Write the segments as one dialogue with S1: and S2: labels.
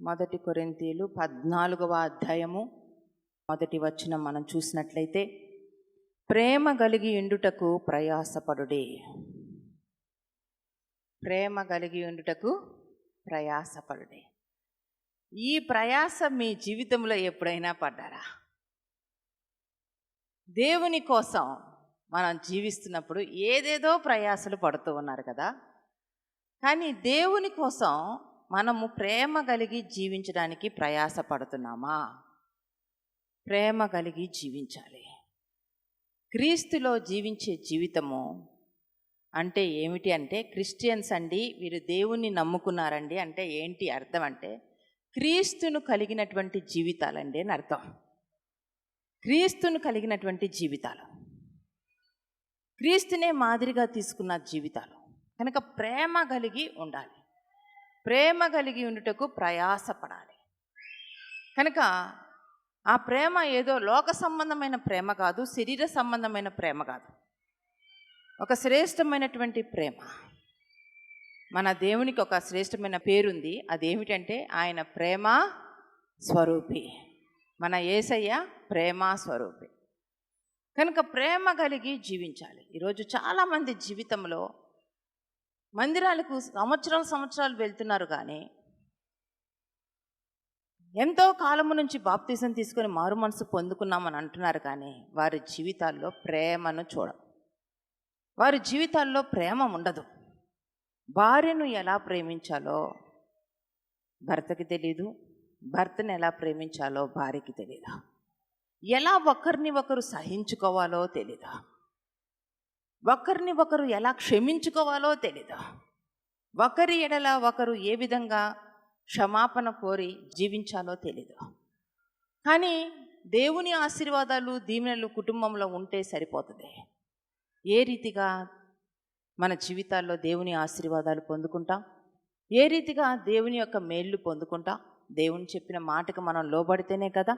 S1: మొదటి కొరింతీలు పద్నాలుగవ అధ్యాయము. మొదటి వచ్చిన మనం చూసినట్లయితే ప్రేమ కలిగి ఉండుటకు ప్రయాసపడుడే. ప్రేమ కలిగి ఉండుటకు ప్రయాసపడుడే. ఈ ప్రయాస మీ జీవితంలో ఎప్పుడైనా పడ్డారా? దేవుని కోసం మనం జీవిస్తున్నప్పుడు ఏదేదో ప్రయాసలు పడుతూ ఉన్నారు కదా. కానీ దేవుని కోసం మనము ప్రేమ కలిగి జీవించడానికి ప్రయాస పడుతున్నామా ప్రేమ కలిగి జీవించాలి. క్రీస్తులో జీవించే జీవితము అంటే ఏమిటి అంటే క్రిస్టియన్స్ అండి వీరు దేవుణ్ణి నమ్ముకున్నారండి అంటే ఏంటి అర్థం అంటే క్రీస్తును కలిగినటువంటి జీవితాలండి అని అర్థం. క్రీస్తును కలిగినటువంటి జీవితాలు. క్రీస్తునే మాదిరిగా తీసుకున్న జీవితాలు. కనుక ప్రేమ కలిగి ఉండాలి. ప్రేమ కలిగి ఉండుటకు ప్రయాసపడాలి. కనుక ఆ ప్రేమ ఏదో లోక సంబంధమైన ప్రేమ కాదు శరీర సంబంధమైన ప్రేమ కాదు. ఒక శ్రేష్టమైనటువంటి ప్రేమ. మన దేవునికి ఒక శ్రేష్టమైన పేరుంది. అదేమిటంటే ఆయన ప్రేమ స్వరూపి. మన ఏసయ్య ప్రేమ స్వరూపి. కనుక ప్రేమ కలిగి జీవించాలి. ఈరోజు చాలామంది జీవితంలో మందిరాలకు సంవత్సరం సంవత్సరాలు వెళ్తున్నారు కానీ ఎంతో కాలము నుంచి బాప్తీసం తీసుకొని మారు మనసు పొందుకున్నామని అంటున్నారు కానీ వారి జీవితాల్లో ప్రేమను చూడ వారి జీవితాల్లో ప్రేమ ఉండదు. భార్యను ఎలా ప్రేమించాలో భర్తకి తెలీదు భర్తను ఎలా ప్రేమించాలో భార్యకి తెలీదు. ఎలా ఒకరిని ఒకరు సహించుకోవాలో తెలీదు. ఒకరిని ఒకరు ఎలా క్షమించుకోవాలో తెలీదు. ఒకరి ఎడల ఒకరు ఏ విధంగా క్షమాపణ కోరి జీవించాలో తెలీదు. కానీ దేవుని ఆశీర్వాదాలు దీవెనలు కుటుంబంలో ఉంటే సరిపోతుంది. ఏ రీతిగా మన జీవితాల్లో దేవుని ఆశీర్వాదాలు పొందుకుంటాం? ఏ రీతిగా దేవుని యొక్క మేళ్ళు పొందుకుంటాం? దేవుని చెప్పిన మాటకు మనం లోబడితేనే కదా?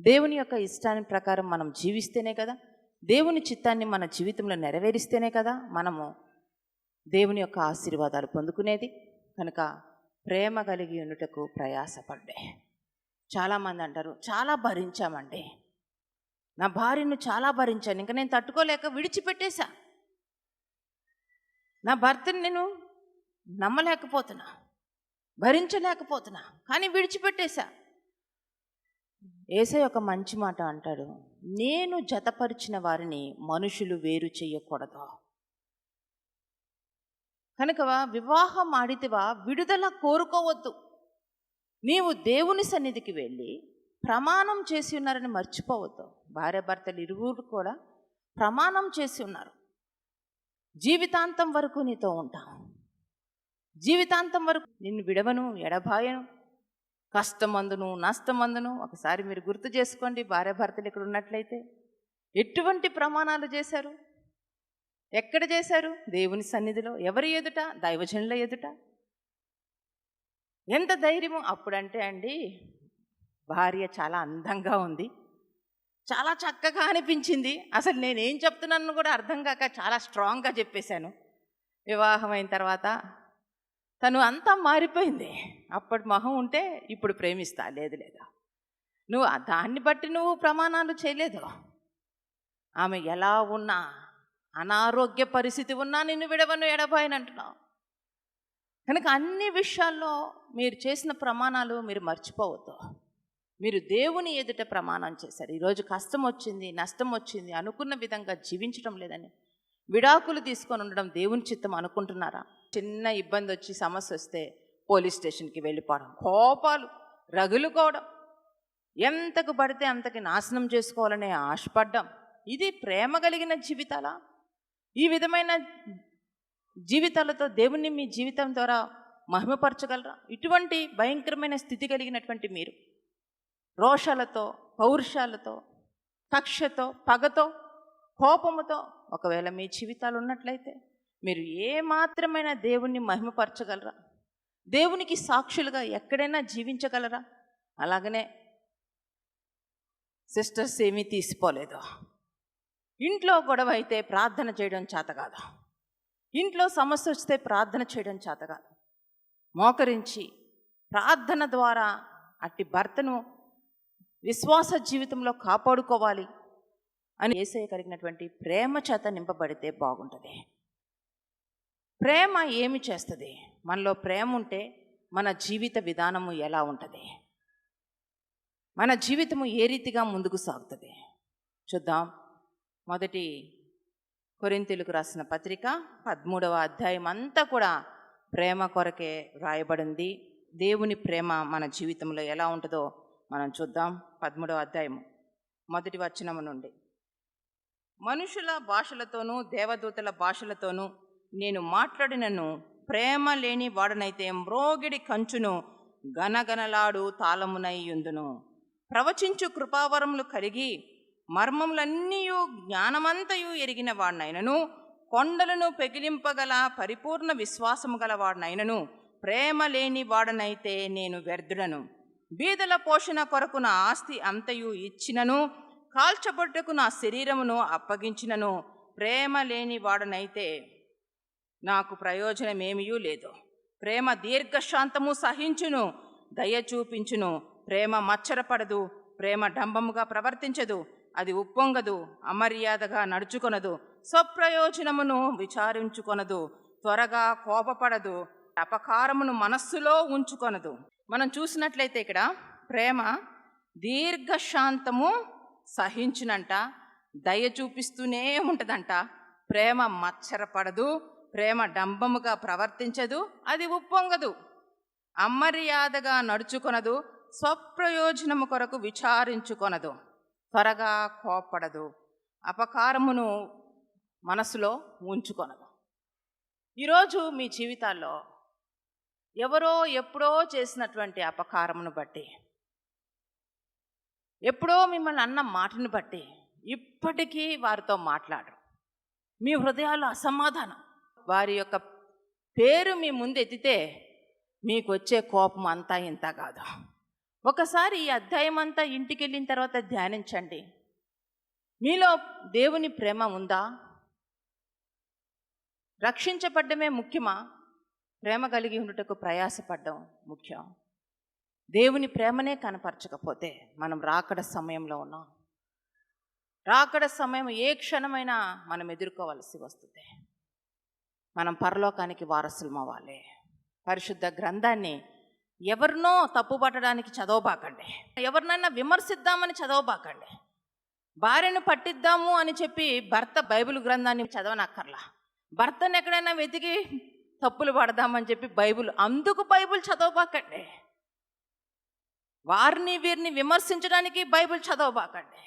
S1: దేవుని యొక్క ఇష్టాన్ని ప్రకారం మనం జీవిస్తేనే కదా? దేవుని చిత్తాన్ని మన జీవితంలో నెరవేరిస్తేనే కదా మనము దేవుని యొక్క ఆశీర్వాదాలు పొందుకునేది. కనుక ప్రేమ కలిగి ఉండుటకు ప్రయాసపడ్డే. చాలామంది అంటారు చాలా భరించామండి. నా భార్యను చాలా భరించాను. ఇంకా నేను తట్టుకోలేక విడిచిపెట్టేశా. నా భర్తని నేను నమ్మలేకపోతున్నా భరించలేకపోతున్నా కానీ విడిచిపెట్టేశా. ఏసై ఒక మంచి మాట అంటాడు. నేను జతపరిచిన వారిని మనుషులు వేరు చేయకూడదు. కనుక వివాహం ఆడితివా విడుదల కోరుకోవద్దు. నీవు దేవుని సన్నిధికి వెళ్ళి ప్రమాణం చేసి ఉన్నారని మర్చిపోవద్దు. భార్య భర్తలు ఇరువురు కూడా ప్రమాణం చేసి ఉన్నారు. జీవితాంతం వరకు నీతో ఉంటాం. జీవితాంతం వరకు నిన్ను విడవను ఎడబాయను. కష్టమందును నష్టమందును ఒకసారి మీరు గుర్తు చేసుకోండి భార్యాభర్తలు ఇక్కడ ఉన్నట్లయితే. ఎటువంటి ప్రమాణాలు చేశారు? ఎక్కడ చేశారు? దేవుని సన్నిధిలో ఎవరి ఎదుట? దైవజనుల ఎదుట? ఎంత ధైర్యము? అప్పుడంటే అండి భార్య చాలా అందంగా ఉంది. చాలా చక్కగా అనిపించింది. అసలు నేనేం చెప్తున్నాను కూడా అర్థం కాక చాలా స్ట్రాంగ్గా చెప్పేశాను. వివాహం అయిన తర్వాత తను అంతా మారిపోయింది. అప్పటి మొహం ఉంటే ఇప్పుడు ప్రేమిస్తా లేదు లేదా? నువ్వు దాన్ని బట్టి నువ్వు ప్రమాణాలు చేయలేదు. ఆమె ఎలా ఉన్నా అనారోగ్య పరిస్థితి ఉన్నా నిన్ను విడవను ఎడబాయని అంటున్నావు. కనుక అన్ని విషయాల్లో మీరు చేసిన ప్రమాణాలు మీరు మర్చిపోవద్దు. మీరు దేవుని ఎదుట ప్రమాణం చేశారు. ఈరోజు కష్టం వచ్చింది నష్టం వచ్చింది అనుకున్న విధంగా జీవించడం లేదని విడాకులు తీసుకొని ఉండడం దేవుని చిత్తం అనుకుంటున్నారా? చిన్న ఇబ్బంది వచ్చి సమస్య వస్తే పోలీస్ స్టేషన్కి వెళ్ళిపోవడం కోపాలు రగులుకోవడం ఎంతకు పడితే అంతకి నాశనం చేసుకోవాలనే ఆశపడ్డం. ఇది ప్రేమ కలిగిన జీవితాలా? ఈ విధమైన జీవితాలతో దేవుణ్ణి మీ జీవితం ద్వారా మహిమపరచగలరా? ఇటువంటి భయంకరమైన స్థితి కలిగినటువంటి మీరు రోషాలతో పౌరుషాలతో కక్షతో పగతో కోపముతో ఒకవేళ మీ జీవితాలు ఉన్నట్లయితే మీరు ఏ మాత్రమైన దేవుణ్ణి మహిమపరచగలరా? దేవునికి సాక్షులుగా ఎక్కడైనా జీవించగలరా? అలాగనే సిస్టర్స్ ఏమీ తీసిపోలేదు. ఇంట్లో గొడవ అయితే ప్రార్థన చేయడం చేత కాదు. ఇంట్లో సమస్య వస్తే ప్రార్థన చేయడం చేత కాదు. మోకరించి ప్రార్థన ద్వారా అట్టి భర్తను విశ్వాస జీవితంలో కాపాడుకోవాలి. అని ఏసయ్య కలిగినటువంటి ప్రేమ చేత నింపబడితే బాగుంటుంది. ప్రేమ ఏమి చేస్తుంది? మనలో ప్రేమ ఉంటే మన జీవిత విధానము ఎలా ఉంటుంది? మన జీవితము ఏ రీతిగా ముందుకు సాగుతుంది? చూద్దాం. మొదటి కొరింతీలకు రాసిన పత్రిక పదమూడవ అధ్యాయం అంతా కూడా ప్రేమ కొరకే రాయబడింది. దేవుని ప్రేమ మన జీవితంలో ఎలా ఉంటుందో మనం చూద్దాం. పదమూడవ అధ్యాయం మొదటి వచనము నుండి. మనుషుల భాషలతోనూ దేవదూతల భాషలతోనూ నేను మాట్లాడినను. ప్రేమ లేని వాడనైతే మ్రోగిడి కంచును గనగనలాడు తాళమునై యుందును. ప్రవచించు కృపావరములు కలిగి మర్మములన్నీయు జ్ఞానమంతయు ఎరిగిన వాడినైనను. కొండలను పెగిలింపగల పరిపూర్ణ విశ్వాసము గల వాడినైనను. ప్రేమ లేని వాడనైతే నేను వ్యర్థుడను. బీదల పోషణ కొరకు నా ఆస్తి అంతయు ఇచ్చినను. కాల్చబడ్డకు నా శరీరమును అప్పగించినను. ప్రేమ లేని వాడనైతే నాకు ప్రయోజనమేమియూ లేదు. ప్రేమ దీర్ఘశాంతము సహించును దయ చూపించును. ప్రేమ మచ్చరపడదు ప్రేమ డంబముగా ప్రవర్తించదు అది ఉప్పొంగదు అమర్యాదగా నడుచుకొనదు. స్వప్రయోజనమును విచారించుకొనదు త్వరగా కోపపడదు అపకారమును మనస్సులో ఉంచుకొనదు. మనం చూసినట్లయితే ఇక్కడ ప్రేమ దీర్ఘశాంతము సహించునంట దయ చూపిస్తూనే ఉంటుందంట. ప్రేమ మచ్చరపడదు ప్రేమ డంబముగా ప్రవర్తించదు అది ఉప్పొంగదు. అమర్యాదగా నడుచుకొనదు స్వప్రయోజనము కొరకు విచారించుకొనదు. త్వరగా కోపడదు అపకారమును మనసులో ఉంచుకొనదు ఈరోజు మీ జీవితాల్లో ఎవరో ఎప్పుడో చేసినటువంటి అపకారమును బట్టి ఎప్పుడో మిమ్మల్ని అన్న మాటను బట్టి ఇప్పటికీ వారితో మాట్లాడరు. మీ హృదయాలు అసమాధానం. వారి యొక్క పేరు మీ ముందు ఎత్తితే మీకు వచ్చే కోపం అంతా ఇంత కాదు. ఒకసారి ఈ అధ్యాయం అంతా ఇంటికి వెళ్ళిన తర్వాత ధ్యానించండి. మీలో దేవుని ప్రేమ ఉందా? రక్షించబడ్డమే ముఖ్యమా? ప్రేమ కలిగి ఉండుటకు ప్రయాసపడ్డం ముఖ్యం. దేవుని ప్రేమనే కనపరచకపోతే మనం రాకడ సమయంలో ఉన్నాం. రాకడ సమయం ఏ క్షణమైనా మనం ఎదుర్కోవలసి వస్తుంది. మనం పరలోకానికి వారసులం అవ్వాలి పరిశుద్ధ గ్రంథాన్ని ఎవరినో తప్పుపట్టడానికి చదవబాకండి. ఎవరినైనా విమర్శిద్దామని చదవబాకండి. భార్యను పట్టిద్దాము అని చెప్పి భర్త బైబిల్ గ్రంథాన్ని చదవనక్కర్లా. భర్తను ఎక్కడైనా వెతికి తప్పులు పడదామని చెప్పి బైబిల్ అందుకు బైబిల్ చదవబాకండి. వారిని వీరిని విమర్శించడానికి బైబిల్ చదవబాకండి.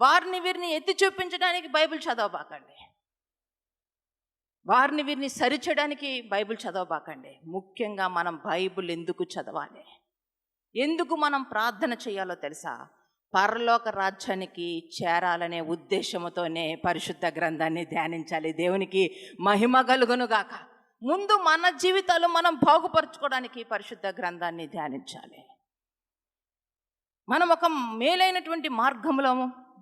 S1: వారిని వీరిని ఎత్తి చూపించడానికి బైబిల్ చదవబాకండి. వారిని వీరిని సరిచేయడానికి బైబిల్ చదవబాకండి. ముఖ్యంగా మనం బైబిల్ ఎందుకు చదవాలి? ఎందుకు మనం ప్రార్థన చేయాలో తెలుసా? పరలోక రాజ్యానికి చేరాలనే ఉద్దేశంతోనే పరిశుద్ధ గ్రంథాన్ని ధ్యానించాలి. దేవునికి మహిమ కలుగునుగాక. ముందు మన జీవితాలు మనం బాగుపరచుకోవడానికి పరిశుద్ధ గ్రంథాన్ని ధ్యానించాలి. మనం ఒక మేలైనటువంటి మార్గంలో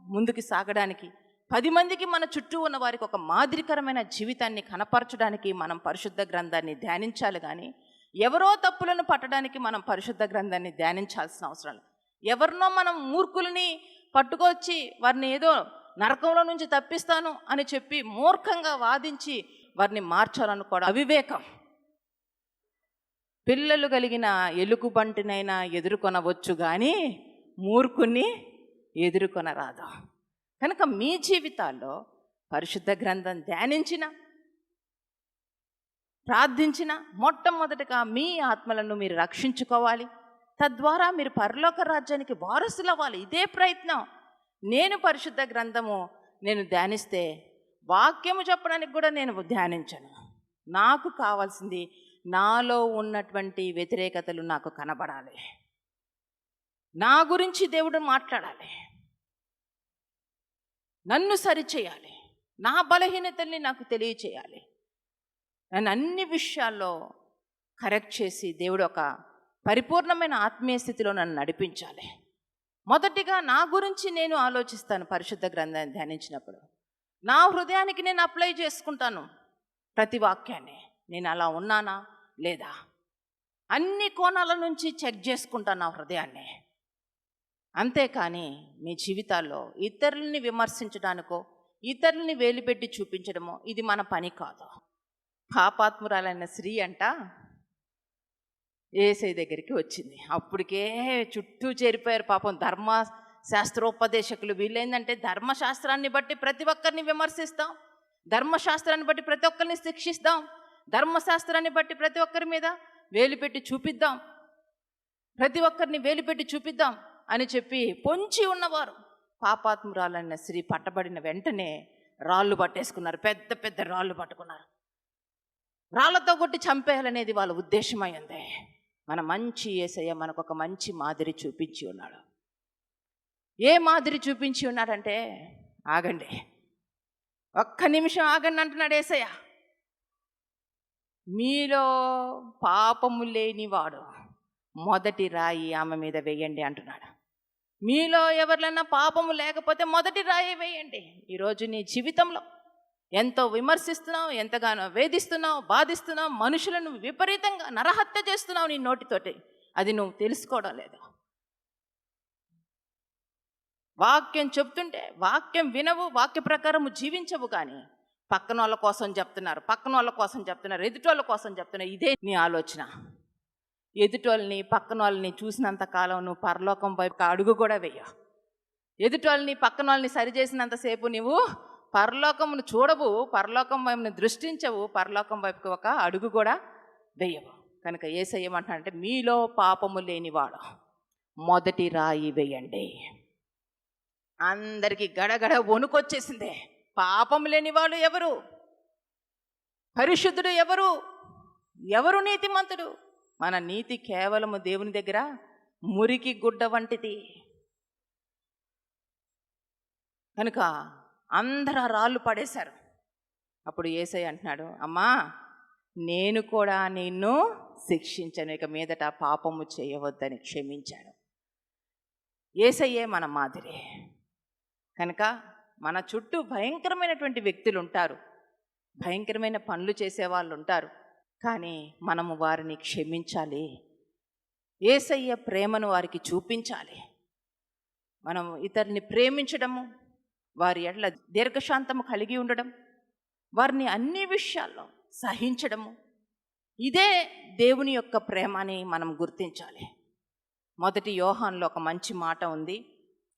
S1: ముందుకు సాగడానికి పది మందికి మన చుట్టూ ఉన్న వారికి ఒక మాదిరికరమైన జీవితాన్ని కనపరచడానికి మనం పరిశుద్ధ గ్రంథాన్ని ధ్యానించాలి కానీ ఎవరో తప్పులను పట్టడానికి మనం పరిశుద్ధ గ్రంథాన్ని ధ్యానించాల్సిన అవసరం ఎవరినో మనం మూర్ఖులని పట్టుకొచ్చి వారిని ఏదో నరకంలో నుంచి తప్పిస్తాను అని చెప్పి మూర్ఖంగా వాదించి వారిని మార్చాలనుకోవడం అవివేకం. పిల్లలు కలిగిన ఎలుగుబంటినైనా ఎదుర్కొనవచ్చు కానీ మూర్ఖుని ఎదుర్కొనరాదు. కనుక మీ జీవితాల్లో పరిశుద్ధ గ్రంథం ధ్యానించిన ప్రార్థించిన మొట్టమొదటిగా మీ ఆత్మలను మీరు రక్షించుకోవాలి. తద్వారా మీరు పరలోక రాజ్యానికి వారసులు అవ్వాలి ఇదే ప్రయత్నం. నేను పరిశుద్ధ గ్రంథము నేను ధ్యానిస్తే వాక్యము చెప్పడానికి కూడా నేను ధ్యానించను. నాకు కావాల్సింది నాలో ఉన్నటువంటి వ్యతిరేకతలు నాకు కనబడాలి. నా గురించి దేవుడు మాట్లాడాలి. నన్ను సరిచేయాలి. నా బలహీనతల్ని నాకు తెలియచేయాలి. నన్ను అన్ని విషయాల్లో కరెక్ట్ చేసి దేవుడు ఒక పరిపూర్ణమైన ఆత్మీయ స్థితిలో నన్ను నడిపించాలి. మొదటిగా నా గురించి నేను ఆలోచిస్తాను పరిశుద్ధ గ్రంథాన్ని ధ్యానించినప్పుడు. నా హృదయానికి నేను అప్లై చేసుకుంటాను ప్రతి వాక్యాన్ని. నేను అలా ఉన్నానా? లేదా? అన్ని కోణాల నుంచి చెక్ చేసుకుంటాను నా హృదయాన్ని. అంతేకాని మీ జీవితాల్లో ఇతరుల్ని విమర్శించడానికో ఇతరుల్ని వేలుపెట్టి చూపించడమో ఇది మన పని కాదు. పాపాత్మురాలైన స్త్రీ అంట ఏసై దగ్గరికి వచ్చింది. అప్పటికే చుట్టూ చేరిపోయారు పాపం ధర్మ శాస్త్రోపదేశకులు. వీళ్ళేందంటే ధర్మశాస్త్రాన్ని బట్టి ప్రతి ఒక్కరిని విమర్శిస్తాం. ధర్మశాస్త్రాన్ని బట్టి ప్రతి ఒక్కరిని శిక్షిస్తాం. ధర్మశాస్త్రాన్ని బట్టి ప్రతి ఒక్కరి మీద వేలుపెట్టి చూపిద్దాం. ప్రతి ఒక్కరిని వేలుపెట్టి చూపిద్దాం. అని చెప్పి పొంచి ఉన్నవారు. పాపాత్మురాలన్న స్త్రీ పట్టబడిన వెంటనే రాళ్ళు పట్టేసుకున్నారు. పెద్ద పెద్ద రాళ్ళు పట్టుకున్నారు. రాళ్ళతో కొట్టి చంపేయాలనేది వాళ్ళ ఉద్దేశమై ఉంది. మన మంచి ఏసయ్య మనకు ఒక మంచి మాదిరి చూపించి ఉన్నాడు. ఏ మాదిరి చూపించి ఉన్నాడంటే ఆగండి. ఒక్క నిమిషం ఆగండి అంటున్నాడు ఏసయ్య. మీలో పాపము లేనివాడు మొదటి రాయి ఆమె మీద వేయండి అంటున్నాడు. మీలో ఎవరిలన్నా పాపము లేకపోతే మొదటి రాయి వేయండి. ఈరోజు నీ జీవితంలో ఎంతో విమర్శిస్తున్నావు ఎంతగానో వేధిస్తున్నావు బాధిస్తున్నావు మనుషులను విపరీతంగా నరహత్య చేస్తున్నావు నీ నోటితోటి. అది నువ్వు తెలుసుకోవడం లేదు. వాక్యం చెప్తుంటే వాక్యం వినవు వాక్య ప్రకారము జీవించవు కానీ పక్కన వాళ్ళ కోసం చెప్తున్నారు పక్కన వాళ్ళ కోసం చెప్తున్నారు ఎదుటోళ్ళ కోసం చెప్తున్నారు. ఇదే నీ ఆలోచన. ఎదుటోళ్ళని పక్కన వాళ్ళని చూసినంత కాలం నువ్వు పరలోకం వైపు అడుగు కూడా వెయ్య ఎదుటోళ్ళని పక్కన వాళ్ళని సరిచేసినంతసేపు నువ్వు పరలోకమును చూడవు పరలోకం వైపుని దృష్టించవు పరలోకం వైపుకి ఒక అడుగు కూడా వెయ్యవు కనుక ఏసయ్యమంటాడంటే మీలో పాపము లేనివాడు మొదటి రాయి వేయండి. అందరికీ గడగడ వణుకొచ్చేసిందే. పాపం లేనివాడు ఎవరు? పరిశుద్ధుడు ఎవరు? ఎవరు నీతిమంతుడు? మన నీతి కేవలము దేవుని దగ్గర మురికి గుడ్డ వంటిది. కనుక అందరు ఆ రాళ్ళు పడేశారు. అప్పుడు ఏసై అంటున్నాడు అమ్మా నేను కూడా నిన్ను శిక్షించను ఇక మీదట పాపము చేయవద్దని క్షమించాడు ఏసయ్యే మన మాదిరి. కనుక మన చుట్టూ భయంకరమైనటువంటి వ్యక్తులు ఉంటారు. భయంకరమైన పనులు చేసేవాళ్ళు ఉంటారు. కానీ మనము వారిని క్షమించాలి. ఏసయ్య ప్రేమను వారికి చూపించాలి. మనం ఇతరుని ప్రేమించడము వారి ఎడ్ల దీర్ఘశాంతము కలిగి ఉండడం వారిని అన్ని విషయాల్లో సహించడము ఇదే దేవుని యొక్క ప్రేమ అని మనం గుర్తించాలి. మొదటి యోహాన్లో ఒక మంచి మాట ఉంది.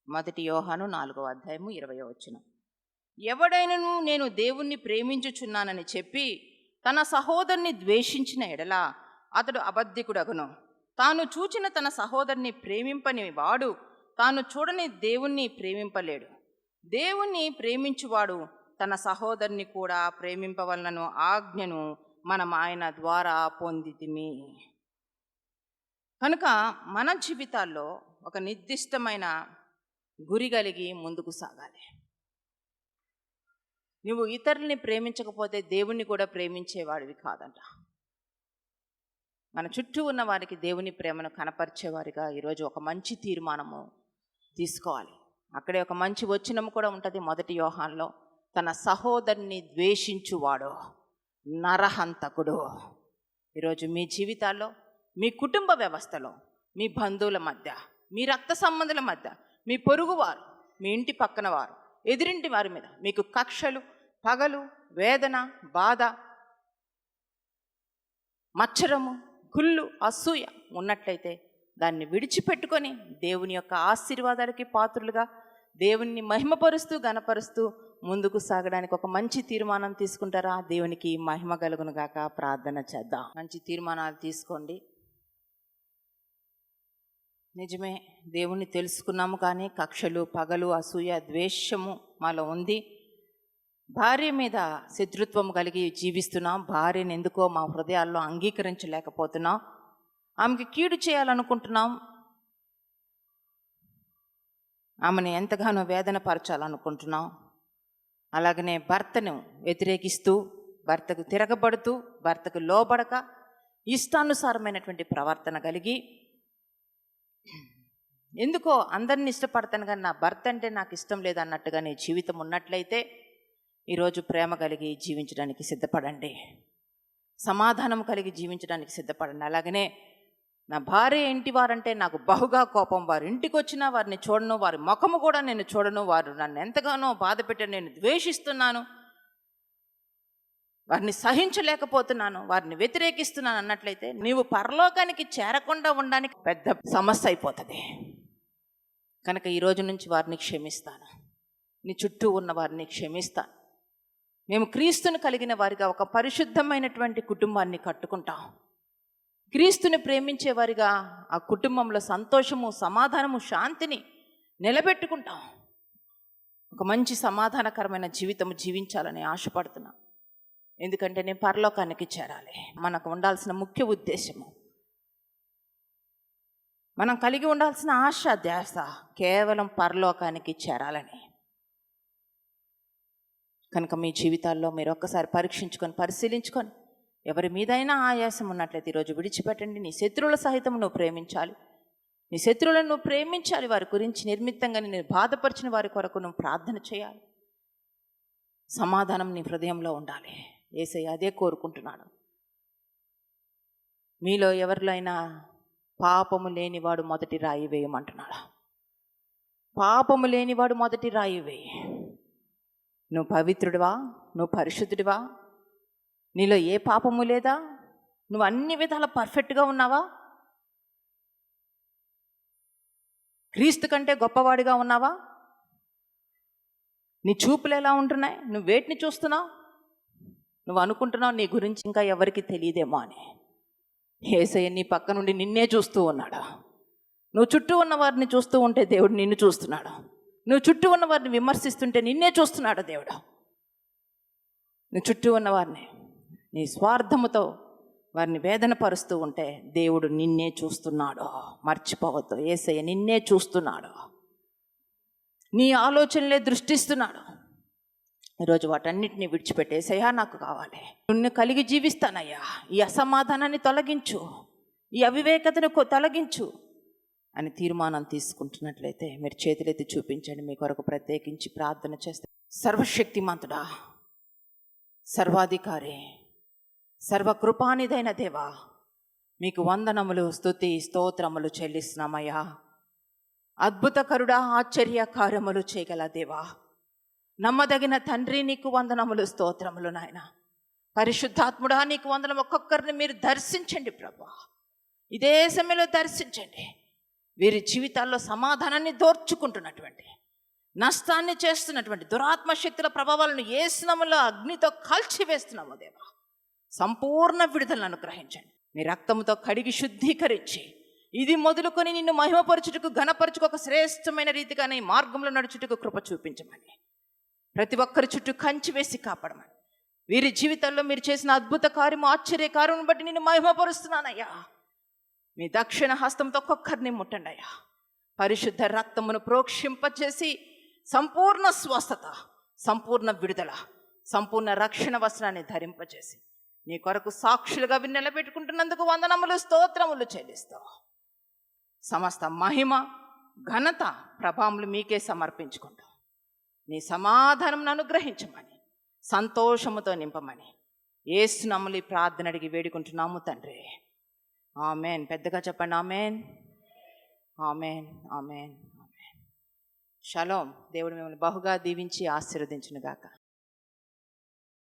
S1: మొదటి యోహాను నాలుగో అధ్యాయము ఇరవై వచ్చిన ఎవడైనను నేను దేవుణ్ణి ప్రేమించుచున్నానని చెప్పి తన సహోదరుని ద్వేషించిన ఎడల అతడు అబద్ధికుడగును. తాను చూచిన తన సహోదరుని ప్రేమింపని వాడు తాను చూడని దేవుణ్ణి ప్రేమింపలేడు. దేవుణ్ణి ప్రేమించువాడు తన సహోదరుని కూడా ప్రేమింపవలనను ఆజ్ఞను మనం ఆయన ద్వారా పొందితిమి. కనుక మన జీవితాల్లో ఒక నిర్దిష్టమైన గురి కలిగి ముందుకు సాగాలి. నువ్వు ఇతరుల్ని ప్రేమించకపోతే దేవుణ్ణి కూడా ప్రేమించేవాడివి కాదంట. మన చుట్టూ ఉన్న వారికి దేవుని ప్రేమను కనపరిచేవారిగా ఈరోజు ఒక మంచి తీర్మానము తీసుకోవాలి. అక్కడే ఒక మంచి వచనం కూడా ఉంటుంది మొదటి వ్యూహాల్లో తన సహోదరుని ద్వేషించువాడు నరహంతకుడు. ఈరోజు మీ జీవితాల్లో మీ కుటుంబ వ్యవస్థలో మీ బంధువుల మధ్య మీ రక్త సంబంధుల మధ్య మీ పొరుగువారు మీ ఇంటి పక్కన వారు ఎదురింటి వారి మీద మీకు కక్షలు పగలు వేదన బాధ మచ్చరము కుళ్ళు అసూయ ఉన్నట్లయితే దాన్ని విడిచిపెట్టుకొని దేవుని యొక్క ఆశీర్వాదాలకి పాత్రులుగా దేవుణ్ణి మహిమపరుస్తూ గనపరుస్తూ ముందుకు సాగడానికి ఒక మంచి తీర్మానం తీసుకుంటారా? దేవునికి మహిమ కలుగునుగాక ప్రార్థన చేద్దాం. మంచి తీర్మానాలు తీసుకోండి. నిజమే దేవుణ్ణి తెలుసుకున్నాము కానీ కక్షలు పగలు అసూయ ద్వేషము మాలో ఉంది. భార్య మీద శత్రుత్వం కలిగి జీవిస్తున్నాం. భార్యను ఎందుకో మా హృదయాల్లో అంగీకరించలేకపోతున్నాం. ఆమెకి కీడు చేయాలనుకుంటున్నాం. ఆమెను ఎంతగానో వేదన పరచాలనుకుంటున్నాం అలాగనే భర్తను వ్యతిరేకిస్తూ భర్తకు తిరగబడుతూ భర్తకు లోబడక ఇష్టానుసారమైనటువంటి ప్రవర్తన కలిగి ఎందుకో అందరిని ఇష్టపడతాను కానీ నా భర్త అంటే నాకు ఇష్టం లేదన్నట్టుగా నీ జీవితం ఉన్నట్లయితే ఈరోజు ప్రేమ కలిగి జీవించడానికి సిద్ధపడండి. సమాధానం కలిగి జీవించడానికి సిద్ధపడండి. అలాగనే నా భార్య ఇంటి వారంటే నాకు బహుగా కోపం. వారి ఇంటికి వచ్చినా వారిని చూడను వారి ముఖము కూడా నేను చూడను వారు నన్ను ఎంతగానో బాధ పెట్టి నేను ద్వేషిస్తున్నాను. వారిని సహించలేకపోతున్నాను వారిని వ్యతిరేకిస్తున్నాను అన్నట్లయితే నీవు పరలోకానికి చేరకుండా ఉండడానికి పెద్ద సమస్య అయిపోతుంది. కనుక ఈ రోజు నుంచి వారిని క్షమిస్తాను. నీ చుట్టూ ఉన్న వారిని క్షమిస్తాను. మేము క్రీస్తును కలిగిన వారిగా ఒక పరిశుద్ధమైనటువంటి కుటుంబాన్ని కట్టుకుంటాం. క్రీస్తుని ప్రేమించే వారిగా ఆ కుటుంబంలో సంతోషము సమాధానము శాంతిని నిలబెట్టుకుంటాం. ఒక మంచి సమాధానకరమైన జీవితం జీవించాలని ఆశపడుతున్నాం. ఎందుకంటే నేను పరలోకానికి చేరాలి. మనకు ఉండాల్సిన ముఖ్య ఉద్దేశము. మనం కలిగి ఉండాల్సిన ఆశ ధ్యాస కేవలం పరలోకానికి చేరాలని. కనుక మీ జీవితాల్లో మీరు ఒక్కసారి పరీక్షించుకొని పరిశీలించుకొని ఎవరి మీదైనా ఆయాసం ఉన్నట్లయితే ఈరోజు విడిచిపెట్టండి. నీ శత్రువుల సహితం నువ్వు ప్రేమించాలి. నీ శత్రువులను నువ్వు ప్రేమించాలి. వారి గురించి నిర్మిత్తంగా నేను బాధపరిచిన వారి కొరకు నువ్వు ప్రార్థన చేయాలి. సమాధానం నీ హృదయంలో ఉండాలి. ఏసయ్య అదే కోరుకుంటున్నాడు మీలో ఎవరిలో పాపము లేనివాడు మొదటి రాయి వేయమంటున్నాడు? పాపము లేనివాడు మొదటి రాయి వేయి. నువ్వు పవిత్రుడివా? నువ్వు పరిశుద్ధుడివా? నీలో ఏ పాపము లేదా? నువ్వు అన్ని విధాల పర్ఫెక్ట్గా ఉన్నావా? క్రీస్తు కంటే గొప్పవాడిగా ఉన్నావా? నీ చూపులు ఎలా ఉంటున్నాయి? నువ్వు వేటిని చూస్తున్నావు? నువ్వు అనుకుంటున్నావు నీ గురించి ఇంకా ఎవరికి తెలియదేమో అని. ఏసయ్య నీ పక్క నుండి నిన్నే చూస్తూ ఉన్నాడు. నువ్వు చుట్టూ ఉన్న వారిని చూస్తూ ఉంటే దేవుడు నిన్ను చూస్తున్నాడు. నువ్వు చుట్టూ ఉన్న వారిని విమర్శిస్తుంటే నిన్నే చూస్తున్నాడు దేవుడు. నువ్వు చుట్టూ ఉన్న వారిని నీ స్వార్థముతో వారిని వేదన పరుస్తూ ఉంటే దేవుడు నిన్నే చూస్తున్నాడు. మర్చిపోవద్దు. ఏసయ్య నిన్నే చూస్తున్నాడు. నీ ఆలోచనలే దృష్టిస్తున్నాడు. ఈరోజు వాటన్నిటిని విడిచిపెట్టేసయ్యా నాకు కావాలి. నిన్ను కలిగి జీవిస్తానయ్యా. ఈ అసమాధానాన్ని తొలగించు. ఈ అవివేకతను తొలగించు. అని తీర్మానం తీసుకుంటున్నట్లయితే మీరు చేతులెత్తి చూపించండి. మీ కొరకు ప్రత్యేకించి ప్రార్థన చేస్తే సర్వశక్తిమంతుడా సర్వాధికారి సర్వకృపానిదైన దేవా మీకు వందనములు స్థుతి స్తోత్రములు చెల్లిస్తున్నామయ్యా. అద్భుతకరుడా ఆశ్చర్య కార్యములు చేయగల దేవా. నమ్మదగిన తండ్రి నీకు వందనములు స్తోత్రములు నాయన. పరిశుద్ధాత్ముడా నీకు వందనం ఒక్కొక్కరిని మీరు దర్శించండి ప్రభా. ఇదే సమయంలో దర్శించండి. వీరి జీవితాల్లో సమాధానాన్ని దోర్చుకుంటున్నటువంటి నష్టాన్ని చేస్తున్నటువంటి దురాత్మ శక్తుల ప్రభావాలను ఏ స్నములో అగ్నితో కాల్చివేస్తున్నాము దేవా సంపూర్ణ విడుదలను అనుగ్రహించండి. మీ రక్తంతో కడిగి శుద్ధీకరించి ఇది మొదలుకొని నిన్ను మహిమపరచుటకు ఘనపరచుకు ఒక శ్రేష్టమైన రీతిగా నీ మార్గంలో నడుచుటకు కృప చూపించమని ప్రతి ఒక్కరి చుట్టూ కంచి వేసి కాపాడమని. వీరి జీవితంలో మీరు చేసిన అద్భుత కార్యము ఆశ్చర్య కార్యం బట్టి నేను మహిమపరుస్తున్నానయ్యా. మీ దక్షిణ హస్తంతో ఒక్కొక్కరిని ముట్టండి అయ్యా. పరిశుద్ధ రక్తమును ప్రోక్షింపచేసి సంపూర్ణ స్వస్థత సంపూర్ణ విడుదల సంపూర్ణ రక్షణ వస్త్రాన్ని ధరింపచేసి నీ కొరకు సాక్షులుగా అవి నిలబెట్టుకుంటున్నందుకు వందనములు స్తోత్రములు చెల్లిస్తావు సమస్త మహిమ ఘనత ప్రభావములు మీకే సమర్పించుకుంటాం నీ సమాధానం అనుగ్రహించమని సంతోషముతో నింపమని ఏసునమ్ములు ఈ ప్రార్థన అడిగి వేడుకుంటున్నాము తండ్రి. ఆమెన్. పెద్దగా చెప్పండి. ఆమెన్. ఆమెన్. ఆమెన్. ఆమెన్. షలోం దేవుడు మిమ్మల్ని బహుగా దీవించి ఆశీర్వదించునుగాక.